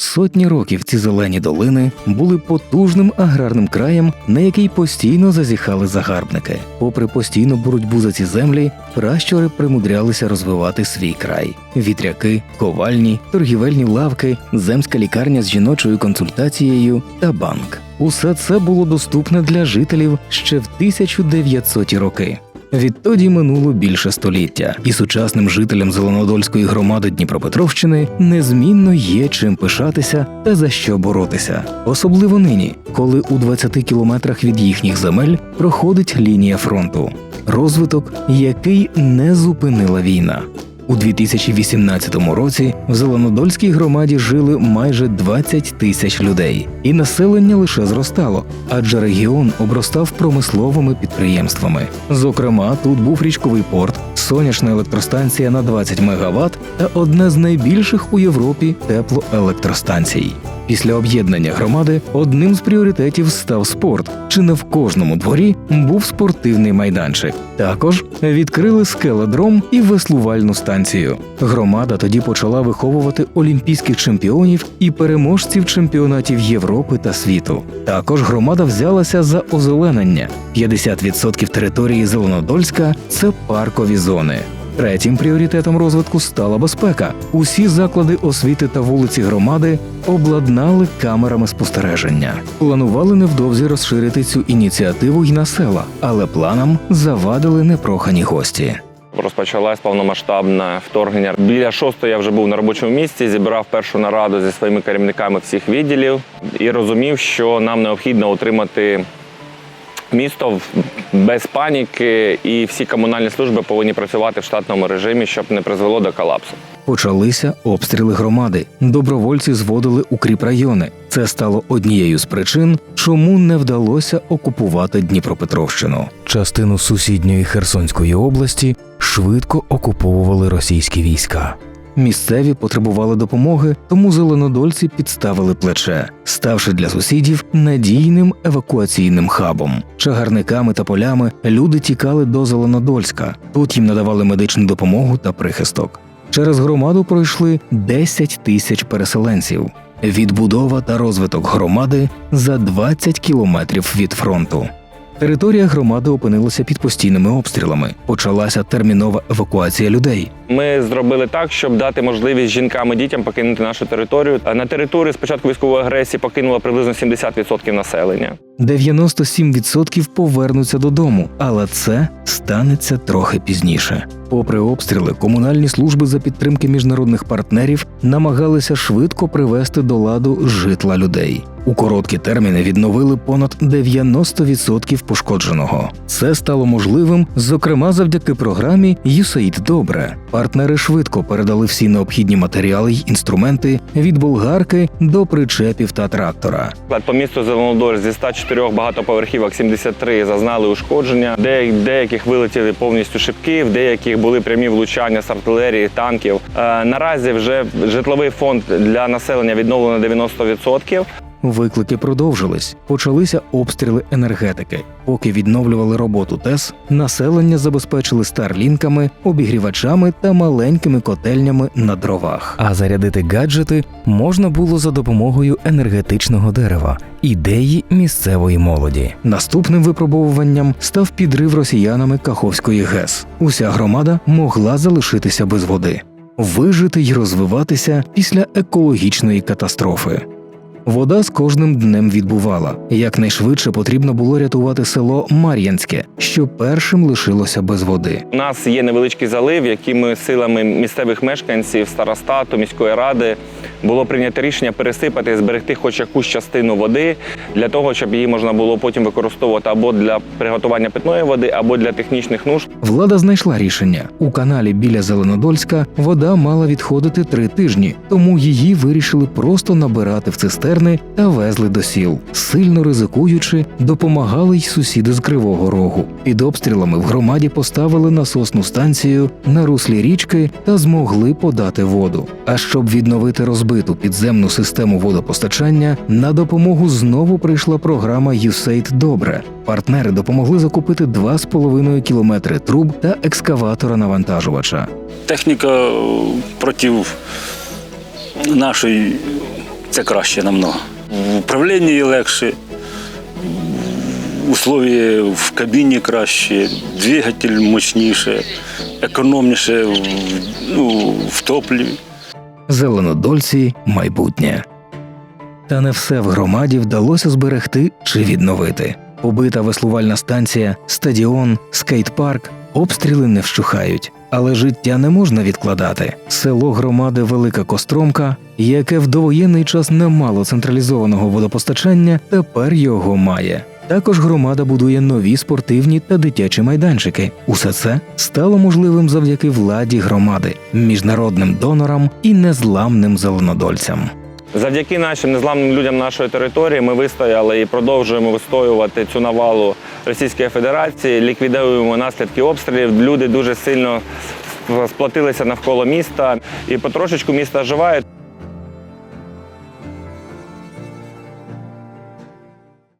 Сотні років ці зелені долини були потужним аграрним краєм, на який постійно зазіхали загарбники. Попри постійну боротьбу за ці землі, пращури примудрялися розвивати свій край: вітряки, ковальні, торгівельні лавки, земська лікарня з жіночою консультацією та банк. Усе це було доступне для жителів ще в 1900-ті роки. Відтоді минуло більше століття, і сучасним жителям Зеленодольської громади Дніпропетровщини незмінно є чим пишатися та за що боротися, особливо нині, коли у 20 кілометрах від їхніх земель проходить лінія фронту, розвиток, який не зупинила війна. У 2018 році в Зеленодольській громаді жили майже 20 тисяч людей, і населення лише зростало, адже регіон обростав промисловими підприємствами. Зокрема, тут був річковий порт, сонячна електростанція на 20 МВт та одна з найбільших у Європі теплоелектростанцій. Після об'єднання громади одним з пріоритетів став спорт. Чи не в кожному дворі був спортивний майданчик? Також відкрили скеледром і веслувальну станцію. Громада тоді почала виховувати олімпійських чемпіонів і переможців чемпіонатів Європи та світу. Також громада взялася за озеленення. 50% території Зеленодольська це паркові зони. Третім пріоритетом розвитку стала безпека. Усі заклади освіти та вулиці громади обладнали камерами спостереження. Планували невдовзі розширити цю ініціативу й на села, але планам завадили непрохані гості. Розпочалось повномасштабне вторгнення. Біля шостої я вже був на робочому місці, зібрав першу нараду зі своїми керівниками всіх відділів і розумів, що нам необхідно отримати місто без паніки, і всі комунальні служби повинні працювати в штатному режимі, щоб не призвело до колапсу. Почалися обстріли громади. Добровольці зводили укріпрайони. Це стало однією з причин, чому не вдалося окупувати Дніпропетровщину. Частину сусідньої Херсонської області швидко окуповували російські війська. Місцеві потребували допомоги, тому зеленодольці підставили плече, ставши для сусідів надійним евакуаційним хабом. Чагарниками та полями люди тікали до Зеленодольська. Тут їм надавали медичну допомогу та прихисток. Через громаду пройшли 10 тисяч переселенців. Відбудова та розвиток громади за 20 кілометрів від фронту. Територія громади опинилася під постійними обстрілами. Почалася термінова евакуація людей. Ми зробили так, щоб дати можливість жінкам і дітям покинути нашу територію. На території з початку військової агресії покинуло приблизно 70% населення. 97% повернуться додому, але це станеться трохи пізніше. Попри обстріли, комунальні служби за підтримки міжнародних партнерів намагалися швидко привести до ладу житла людей. У короткі терміни відновили понад 90% пошкодженого. Це стало можливим, зокрема завдяки програмі «ЮСАїд Добре. Партнери швидко передали всі необхідні матеріали й інструменти від болгарки до причепів та трактора. По місту Зеленодоль зі 104 багатоповерхівок 73 зазнали ушкодження. Де деяких вилетіли повністю шибки, в деяких були прямі влучання з артилерії, танків. Е, Наразі вже житловий фонд для населення відновлено 90%. Виклики продовжились. Почалися обстріли енергетики. Поки відновлювали роботу ТЕС, населення забезпечили старлінками, обігрівачами та маленькими котельнями на дровах. А зарядити гаджети можна було за допомогою енергетичного дерева, ідеї місцевої молоді. Наступним випробовуванням став підрив росіянами Каховської ГЕС. Уся громада могла залишитися без води, вижити й розвиватися після екологічної катастрофи. Вода з кожним днем відбувала. Якнайшвидше потрібно було рятувати село Мар'янське, що першим лишилося без води. У нас є невеличкий залив, якими силами місцевих мешканців, старостату, міської ради було прийнято рішення пересипати зберегти хоч якусь частину води для того, щоб її можна було потім використовувати або для приготування питної води, або для технічних нужд. Влада знайшла рішення. У каналі біля Зеленодольська вода мала відходити три тижні, тому її вирішили просто набирати в цистерни та везли до сіл. Сильно ризикуючи, допомагали й сусіди з Кривого Рогу. Під обстрілами в громаді поставили насосну станцію на руслі річки та змогли подати воду. А щоб відновити розбиту підземну систему водопостачання, на допомогу знову прийшла програма «ЮСЕЙД Добре. Партнери допомогли закупити 2,5 кілометри труб та екскаватора навантажувача. Техніка е, проти нашої Це краще намного. В управлінні легше, условия в кабіні краще, двигатель мощніше, економніше ну, в топливі. Зеленодольці майбутнє. Та не все в громаді вдалося зберегти чи відновити. Побита веслувальна станція, стадіон, скейт-парк, обстріли не вщухають. Але життя не можна відкладати. Село громади Велика Костромка, яке в довоєнний час не мало централізованого водопостачання, тепер його має. Також громада будує нові спортивні та дитячі майданчики. Усе це стало можливим завдяки владі громади, міжнародним донорам і незламним зеленодольцям. Завдяки нашим незламним людям нашої території ми вистояли і продовжуємо вистоювати цю навалу Російської Федерації, ліквідуємо наслідки обстрілів. Люди дуже сильно сплотилися навколо міста, і потрошечку місто оживає.